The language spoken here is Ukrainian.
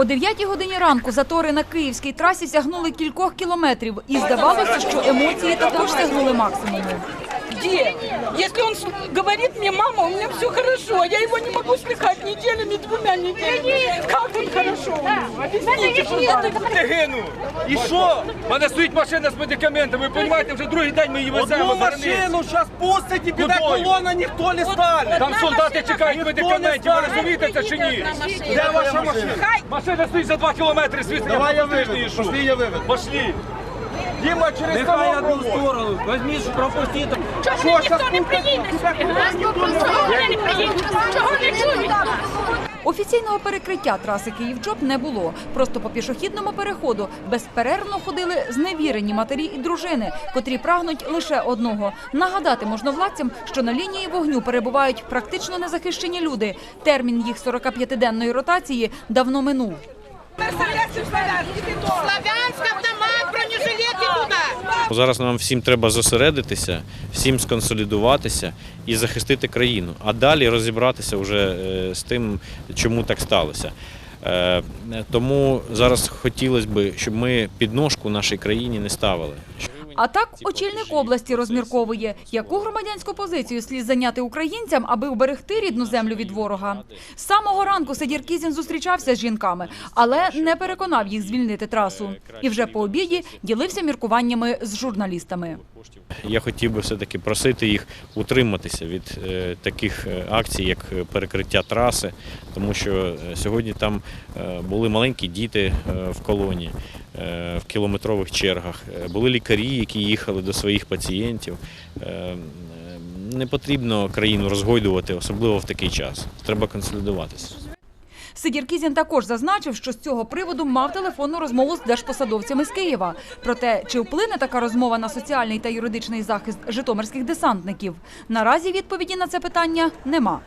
О 9 годині ранку затори на київській трасі сягнули кількох кілометрів, і здавалося, що емоції також сягнули максимуму. Где? Если он говорит мне, мама, у меня все хорошо, я его не могу слыхать неделями, двумя неделями. Как он хорошо? Объясните, пожалуйста. Я гину. І що? У мене стоїть машина з медикаментами. Ви розумієте, вже другий день ми її веземо Одну за границю. машину зараз пустить і піде Кудою? колона, ніхто не стане. Там солдати чекають медикаментів. Ви розумієте це чи ні? Де ваша машина? Машина стоїть за два кілометри звідси. Давай я виведу, пошли я виведу. Пошли. Через Нехай одну сторону, візьміть, пропустіть. Чого ніхто не приїде не приїде? Чого не чують? Офіційного перекриття траси Київ-Чоп не було. Просто по пішохідному переходу безперервно ходили зневірені матері і дружини, котрі прагнуть лише одного нагадати можновладцям, що на лінії вогню перебувають практично незахищені люди. Термін їх 45-денної ротації давно минув. Славянськ, автомат, бронежилети туди. Зараз нам всім треба зосередитися, всім сконсолідуватися і захистити країну, а далі розібратися вже е, з тим, чому так сталося. Е, Тому зараз хотілося б, щоб ми підножку нашій країні не ставили. А так очільник області розмірковує, яку громадянську позицію слід зайняти українцям, аби уберегти рідну землю від ворога. З самого ранку Сидір Кізін зустрічався з жінками, але не переконав їх звільнити трасу. І вже по обіді ділився міркуваннями з журналістами. Я хотів би все-таки просити їх утриматися від е, таких е, акцій, як е, перекриття траси, тому що е, сьогодні там е, були маленькі діти е, в колоні, е, в кілометрових чергах, е, були лікарі, які їхали до своїх пацієнтів. Е, е, Не потрібно країну розгойдувати, особливо в такий час. Треба консолідуватися. Сидір Кізін також зазначив, що з цього приводу мав телефонну розмову з держпосадовцями з Києва. Проте, чи вплине така розмова на соціальний та юридичний захист житомирських десантників, наразі відповіді на це питання нема.